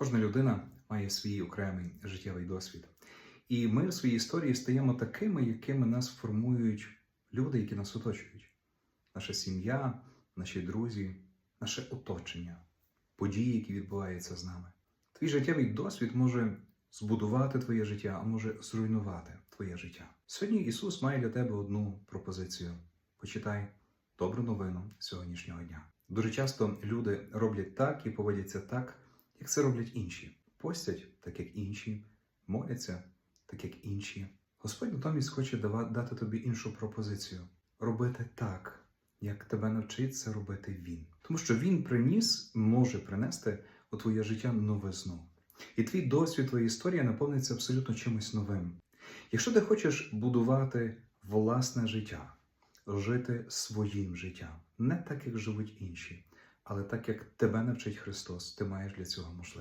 Кожна людина має свій окремий життєвий досвід. І ми в своїй історії стаємо такими, якими нас формують люди, які нас оточують. Наша сім'я, наші друзі, наше оточення, події, які відбуваються з нами. Твій життєвий досвід може збудувати твоє життя, а може зруйнувати твоє життя. Сьогодні Ісус має для тебе одну пропозицію. Почитай добру новину сьогоднішнього дня. Дуже часто люди роблять так і поводяться так, як це роблять інші. Постять, так як інші, моляться, так як інші. Господь натомість хоче дати тобі іншу пропозицію: робити так, як тебе навчиться робити Він. Тому що Він приніс, може принести у твоє життя новизну. І твій досвід, твоя історія наповниться абсолютно чимось новим. Якщо ти хочеш будувати власне життя, жити своїм життям, не так, як живуть інші, але так, як тебе навчить Христос, ти маєш для цього можливість.